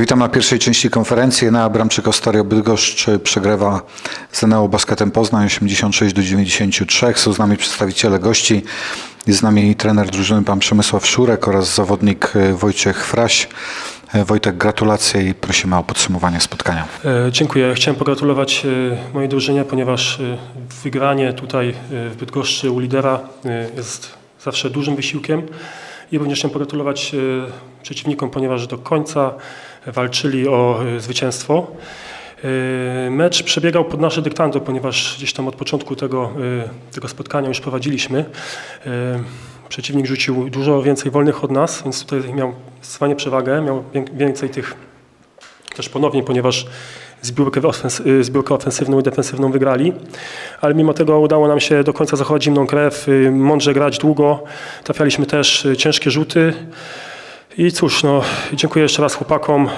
Witam na pierwszej części konferencji. Enea Bramczyk Ostario Bydgoszcz przegrywa z Basketem Poznań 86 do 93. Są z nami przedstawiciele gości. Jest z nami trener drużyny pan Przemysław Szurek oraz zawodnik e, Wojciech Fraś. E, Wojtek, gratulacje i prosimy o podsumowanie spotkania. E, Dziękuję. Chciałem pogratulować mojej drużynie, ponieważ wygranie tutaj w Bydgoszczy u lidera jest zawsze dużym wysiłkiem. I również chciałem pogratulować e, przeciwnikom, ponieważ do końca walczyli o e, zwycięstwo. E, Mecz przebiegał pod nasze dyktando, ponieważ gdzieś tam od początku tego, tego spotkania już prowadziliśmy. Przeciwnik rzucił dużo więcej wolnych od nas, więc tutaj miał zdecydowanie przewagę, miał wię- więcej tych też ponownie, ponieważ zbiórkę, ofens- y, zbiórkę ofensywną i defensywną wygrali, ale mimo tego udało nam się do końca zachować zimną krew, y, mądrze grać długo, trafialiśmy też y, ciężkie rzuty i cóż, no, dziękuję jeszcze raz chłopakom.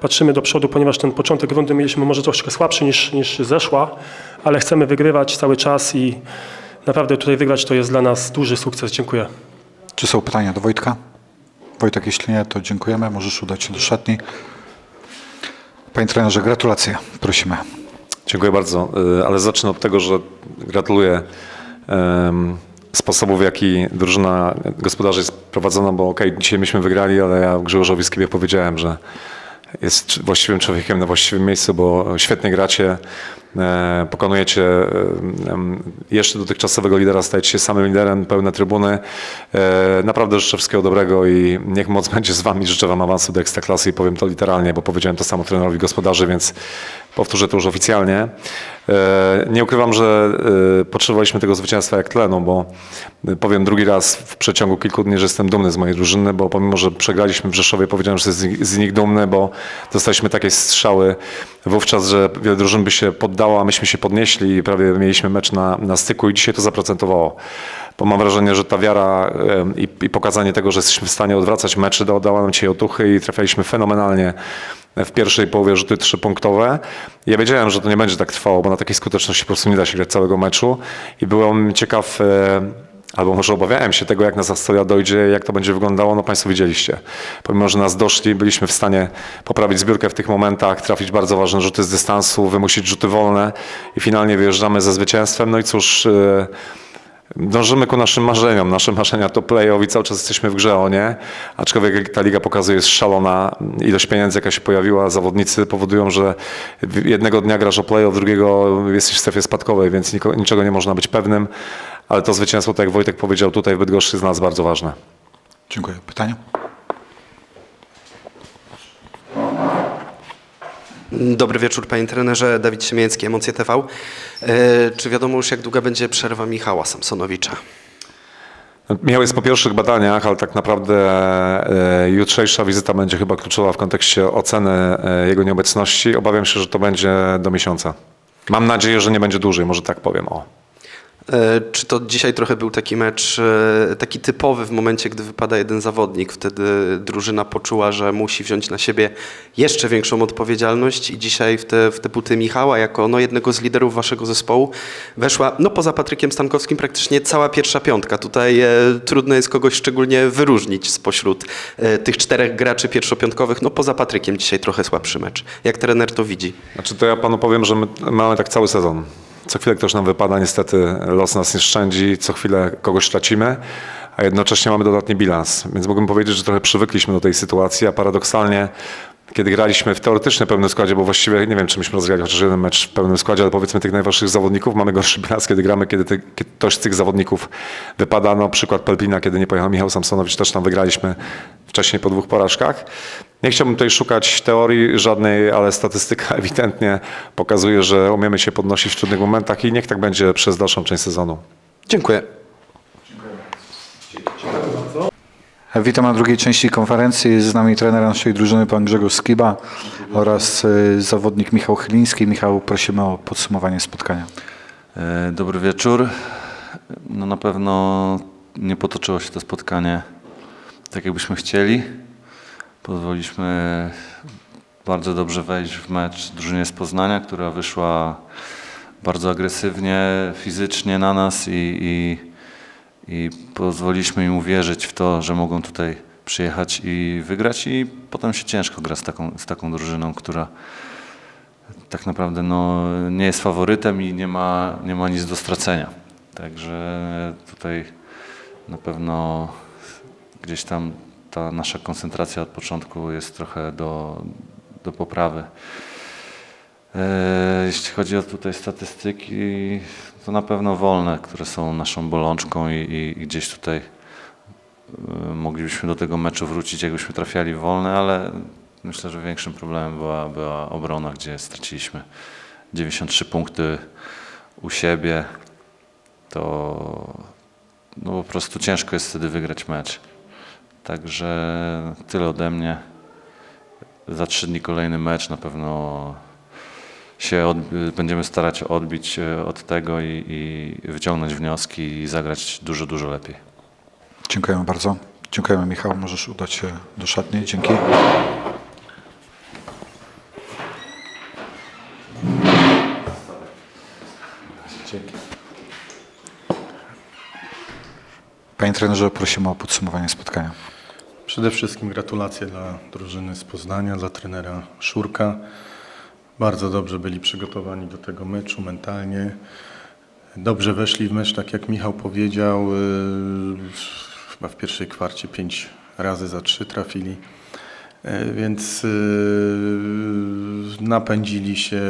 Patrzymy do przodu, ponieważ ten początek rundy mieliśmy może troszkę słabszy niż, niż zeszła, ale chcemy wygrywać cały czas i naprawdę tutaj wygrać to jest dla nas duży sukces. Dziękuję. Czy są pytania do Wojtka? Wojtek, jeśli nie, to dziękujemy. Możesz udać się do szatni. Panie trenerze, gratulacje. Prosimy. Dziękuję bardzo, Y, ale zacznę od tego, że gratuluję em, sposobu, w jaki drużyna gospodarzy jest prowadzona, bo okej, dzisiaj myśmy wygrali, ale ja Grzegorzowi Skibie powiedziałem, że jest właściwym człowiekiem na właściwym miejscu, bo świetnie gracie, pokonujecie e, jeszcze dotychczasowego lidera, stajecie się samym liderem, pełne trybuny. E, Naprawdę życzę wszystkiego dobrego i niech moc będzie z wami. Życzę wam awansu do Ekstraklasy i powiem to literalnie, bo powiedziałem to samo trenerowi gospodarzy, więc powtórzę to już oficjalnie. E, Nie ukrywam, że e, potrzebowaliśmy tego zwycięstwa jak tlenu, bo e, powiem drugi raz w przeciągu kilku dni, że jestem dumny z mojej drużyny, bo pomimo, że przegraliśmy w Rzeszowie, powiedziałem, że jestem z nich dumny, bo dostaliśmy takie strzały wówczas, że wiele drużyn by się poddało, a myśmy się podnieśli i prawie mieliśmy mecz na, na styku i dzisiaj to zaprocentowało. Bo mam wrażenie, że ta wiara i, i pokazanie tego, że jesteśmy w stanie odwracać mecze, da- dała nam dzisiaj otuchy i trafialiśmy fenomenalnie w pierwszej połowie rzuty trzypunktowe. Ja wiedziałem, że to nie będzie tak trwało, bo na takiej skuteczności po prostu nie da się grać całego meczu i byłem ciekaw, albo może obawiałem się tego, jak nas historia dojdzie, jak to będzie wyglądało, no Państwo widzieliście. Pomimo, że nas doszli, byliśmy w stanie poprawić zbiórkę w tych momentach, trafić bardzo ważne rzuty z dystansu, wymusić rzuty wolne i finalnie wyjeżdżamy ze zwycięstwem. No i cóż, e, Dążymy ku naszym marzeniom. Nasze marzenia to play-off cały czas jesteśmy w grze o nie. Aczkolwiek ta liga pokazuje, jest szalona. Ilość pieniędzy, jaka się pojawiła, zawodnicy powodują, że jednego dnia grasz o play-off, drugiego jesteś w strefie spadkowej, więc niczego nie można być pewnym. Ale to zwycięstwo, tak jak Wojtek powiedział, tutaj w Bydgoszczy jest dla nas bardzo ważne. Dziękuję. Pytania? Dobry wieczór panie trenerze, Dawid Siemiecki, Emocje TV. E, czy wiadomo już jak długa będzie przerwa Michała Samsonowicza? Michał jest po pierwszych badaniach, ale tak naprawdę e, jutrzejsza wizyta będzie chyba kluczowa w kontekście oceny e, jego nieobecności. Obawiam się, że to będzie do miesiąca. Mam nadzieję, że nie będzie dłużej, może tak powiem. O. E, czy to dzisiaj trochę był taki mecz, e, taki typowy w momencie, gdy wypada jeden zawodnik? Wtedy drużyna poczuła, że musi wziąć na siebie jeszcze większą odpowiedzialność i dzisiaj w te, w te buty Michała, jako no, jednego z liderów waszego zespołu, weszła, no poza Patrykiem Stankowskim, praktycznie cała pierwsza piątka. Tutaj e, trudno jest kogoś szczególnie wyróżnić spośród e, tych czterech graczy pierwszopiątkowych, no poza Patrykiem dzisiaj trochę słabszy mecz. Jak trener to widzi? Znaczy to ja panu powiem, że my mamy tak cały sezon. Co chwilę ktoś nam wypada, niestety los nas nie szczędzi, co chwilę kogoś tracimy, a jednocześnie mamy dodatni bilans. Więc mógłbym powiedzieć, że trochę przywykliśmy do tej sytuacji, a paradoksalnie, kiedy graliśmy w teoretycznym pełnym składzie, bo właściwie nie wiem, czy myśmy rozgrali chociaż jeden mecz w pełnym składzie, ale powiedzmy tych najważniejszych zawodników, mamy gorszy bilans, kiedy gramy, kiedy, kiedy ktoś z tych zawodników wypada. No przykład Pelpina, kiedy nie pojechał Michał Samsonowicz, też tam wygraliśmy wcześniej po dwóch porażkach. Nie chciałbym tutaj szukać teorii żadnej, ale statystyka ewidentnie pokazuje, że umiemy się podnosić w trudnych momentach i niech tak będzie przez dalszą część sezonu. Dziękuję. Witam na drugiej części konferencji. Jest z nami trener naszej drużyny, pan Grzegorz Skiba oraz y, zawodnik Michał Chyliński. Michał, prosimy o podsumowanie spotkania. E, Dobry wieczór. No na pewno nie potoczyło się to spotkanie tak, jakbyśmy chcieli. Pozwoliliśmy bardzo dobrze wejść w mecz drużynie z Poznania, która wyszła bardzo agresywnie, fizycznie na nas i, i, i pozwoliliśmy im uwierzyć w to, że mogą tutaj przyjechać i wygrać i potem się ciężko gra z taką, z taką drużyną, która tak naprawdę no, nie jest faworytem i nie ma, nie ma nic do stracenia. Także tutaj na pewno gdzieś tam ta nasza koncentracja od początku jest trochę do, do poprawy. E, Jeśli chodzi o tutaj statystyki, to na pewno wolne, które są naszą bolączką i, i, gdzieś tutaj e, moglibyśmy do tego meczu wrócić, jakbyśmy trafiali wolne, ale myślę, że większym problemem była, była obrona, gdzie straciliśmy 93 punkty u siebie. To no po prostu ciężko jest wtedy wygrać mecz. Także tyle ode mnie. Za trzy dni kolejny mecz na pewno się od, będziemy starać odbić e, od tego i, i wyciągnąć wnioski i zagrać dużo, dużo lepiej. Dziękujemy bardzo. Dziękujemy Michał. Możesz udać się do szatni. Dzięki. Dzięki. Panie trenerze, prosimy o podsumowanie spotkania. Przede wszystkim gratulacje dla drużyny z Poznania, dla trenera Szurka. Bardzo dobrze byli przygotowani do tego meczu mentalnie. Dobrze weszli w mecz, tak jak Michał powiedział. yy, Chyba w pierwszej kwarcie pięć razy za trzy trafili. Yy, Więc yy, napędzili się,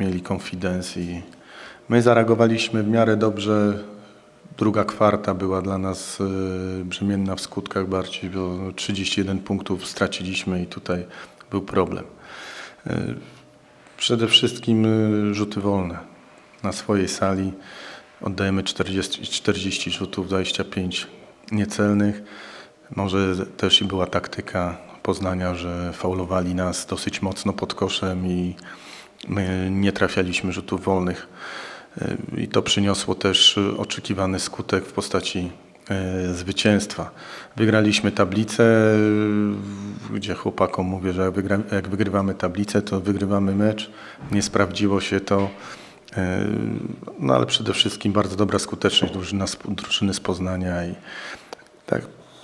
mieli confidence i my zareagowaliśmy w miarę dobrze. Druga kwarta była dla nas y, brzemienna w skutkach bardziej, bo 31 punktów straciliśmy i tutaj był problem. Przede wszystkim y, rzuty wolne. Na swojej sali oddajemy 40, 40 rzutów, 25 niecelnych. Może też i była taktyka Poznania, że faulowali nas dosyć mocno pod koszem i my nie trafialiśmy rzutów wolnych. Y, I to przyniosło też y, oczekiwany skutek w postaci zwycięstwa. Wygraliśmy tablicę, gdzie chłopakom mówię, że jak, wygrywamy tablicę, to wygrywamy mecz. Nie sprawdziło się to. Y, No ale przede wszystkim bardzo dobra skuteczność drużyna, drużyny z Poznania i tak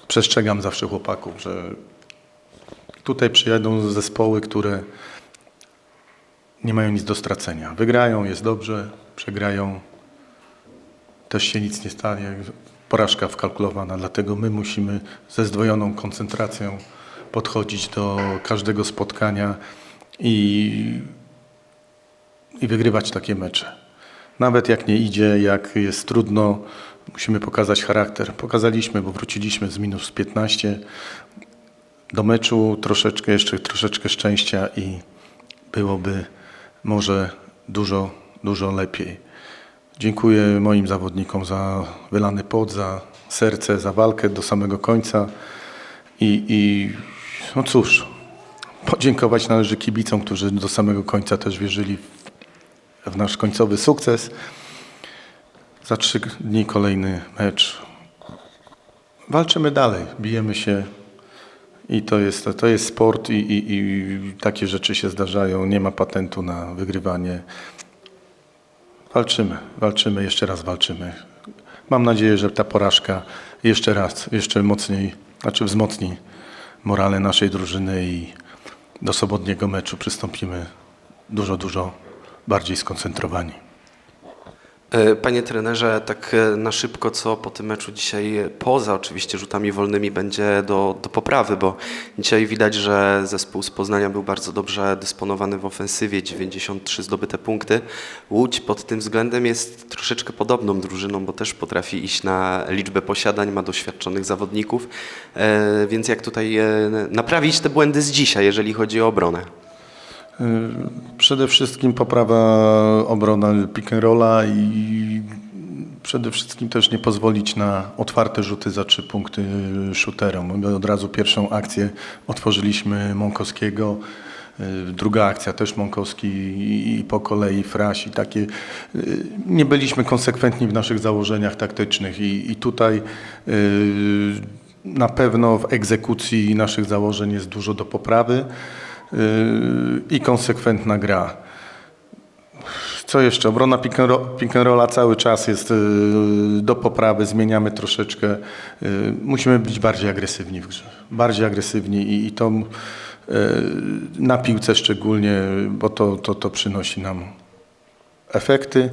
przestrzegam zawsze chłopaków, że tutaj przyjadą zespoły, które nie mają nic do stracenia. Wygrają, jest dobrze, przegrają, też się nic nie stanie. Porażka wkalkulowana, dlatego my musimy ze zdwojoną koncentracją podchodzić do każdego spotkania i, i wygrywać takie mecze. Nawet jak nie idzie, jak jest trudno, musimy pokazać charakter. Pokazaliśmy, bo wróciliśmy z minus 15 do meczu, troszeczkę jeszcze troszeczkę szczęścia i byłoby może dużo, dużo lepiej. Dziękuję moim zawodnikom za wylany pot, za serce, za walkę do samego końca. I, i no cóż, podziękować należy kibicom, którzy do samego końca też wierzyli w, nasz końcowy sukces. Za trzy dni kolejny mecz. Walczymy dalej, bijemy się i to jest, to jest sport i, i, i takie rzeczy się zdarzają. Nie ma patentu na wygrywanie. Walczymy, walczymy, jeszcze raz walczymy. Mam nadzieję, że ta porażka jeszcze raz, jeszcze mocniej, znaczy wzmocni morale naszej drużyny i do sobotniego meczu przystąpimy dużo, dużo bardziej skoncentrowani. E, Panie trenerze, tak e, na szybko, co po tym meczu dzisiaj, e, poza oczywiście rzutami wolnymi, będzie do, do poprawy, bo dzisiaj widać, że zespół z Poznania był bardzo dobrze dysponowany w ofensywie, 93 zdobyte punkty. Łódź pod tym względem jest troszeczkę podobną drużyną, bo też potrafi iść na liczbę posiadań, ma doświadczonych zawodników, więc jak tutaj naprawić te błędy z dzisiaj, jeżeli chodzi o obronę? Y, Przede wszystkim poprawa obrona pick and rolla i przede wszystkim też nie pozwolić na otwarte rzuty za trzy punkty shooterom. My od razu pierwszą akcję otworzyliśmy Mąkowskiego, y, druga akcja też Mąkowski i po kolei Fraś i takie. y, Nie byliśmy konsekwentni w naszych założeniach taktycznych i, i tutaj na pewno w egzekucji naszych założeń jest dużo do poprawy. Yy, i konsekwentna gra. Co jeszcze? Obrona pick and, ro- pick and rolla cały czas jest y, do poprawy, zmieniamy troszeczkę. Y, musimy być bardziej agresywni w grze. Bardziej agresywni i, i to na piłce szczególnie, bo to, to, to przynosi nam efekty,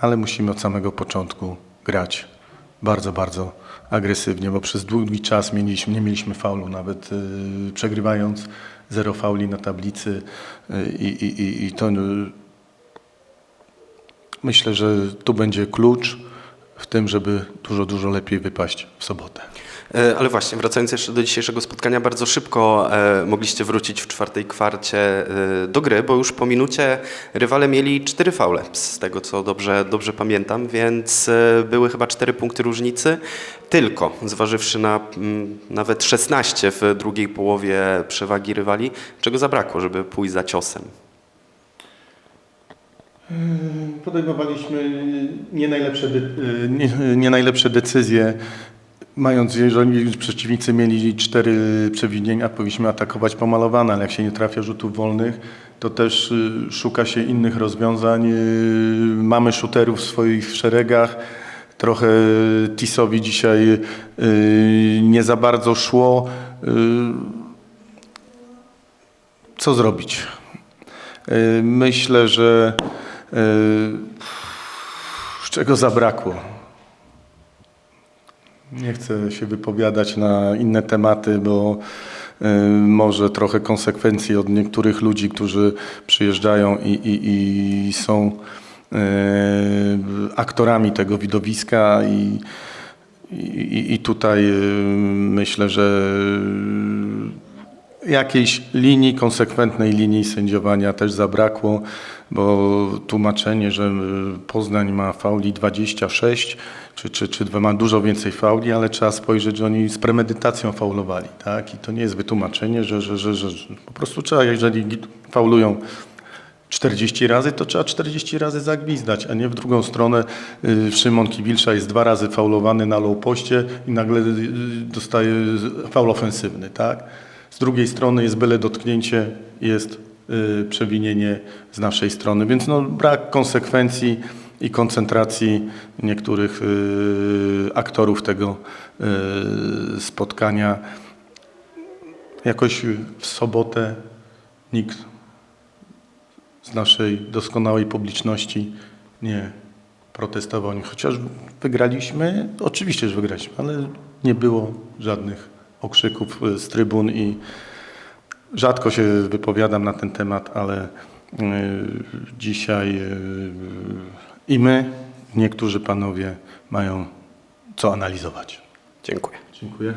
ale musimy od samego początku grać bardzo, bardzo agresywnie, bo przez długi czas mieliśmy, nie mieliśmy faulu, nawet przegrywając zero fauli na tablicy y, i, i, i, i to y, myślę, że tu będzie klucz w tym, żeby dużo, dużo lepiej wypaść w sobotę. E, Ale właśnie, wracając jeszcze do dzisiejszego spotkania, bardzo szybko e, mogliście wrócić w czwartej kwarcie e, do gry, bo już po minucie rywale mieli cztery faule, z tego co dobrze, dobrze pamiętam, więc były chyba cztery punkty różnicy, tylko zważywszy na mm, nawet 16 w drugiej połowie przewagi rywali, czego zabrakło, żeby pójść za ciosem. Podejmowaliśmy nie najlepsze, nie, nie najlepsze decyzje. Mając, jeżeli przeciwnicy mieli cztery przewinienia, powinniśmy atakować pomalowane, ale jak się nie trafia rzutów wolnych, to też y, szuka się innych rozwiązań. Y, Mamy shooterów w swoich szeregach. Trochę Tisowi dzisiaj y, nie za bardzo szło. Co zrobić? Myślę, że czego zabrakło. Nie chcę się wypowiadać na inne tematy, bo y, może trochę konsekwencji od niektórych ludzi, którzy przyjeżdżają i, i, i są y, aktorami tego widowiska i, i, i tutaj y, myślę, że jakiejś linii, konsekwentnej linii sędziowania też zabrakło, bo tłumaczenie, że Poznań ma fauli 26, czy, czy, czy ma dużo więcej fauli, ale trzeba spojrzeć, że oni z premedytacją faulowali, tak? I to nie jest wytłumaczenie, że, że, że, że, po prostu trzeba, jeżeli faulują 40 razy, to trzeba 40 razy zagwizdać, a nie w drugą stronę. Y, Szymon Kiwilsza jest dwa razy faulowany na low poście i nagle y, dostaje faul ofensywny, tak? Z drugiej strony jest byle dotknięcie, jest y, przewinienie z naszej strony, więc no, brak konsekwencji i koncentracji niektórych y, aktorów tego y, spotkania. Jakoś w sobotę nikt z naszej doskonałej publiczności nie protestował. Chociaż wygraliśmy, oczywiście, że wygraliśmy, ale nie było żadnych okrzyków y, z trybun i rzadko się wypowiadam na ten temat, ale dzisiaj i my, niektórzy panowie mają co analizować. Dziękuję. Dziękuję.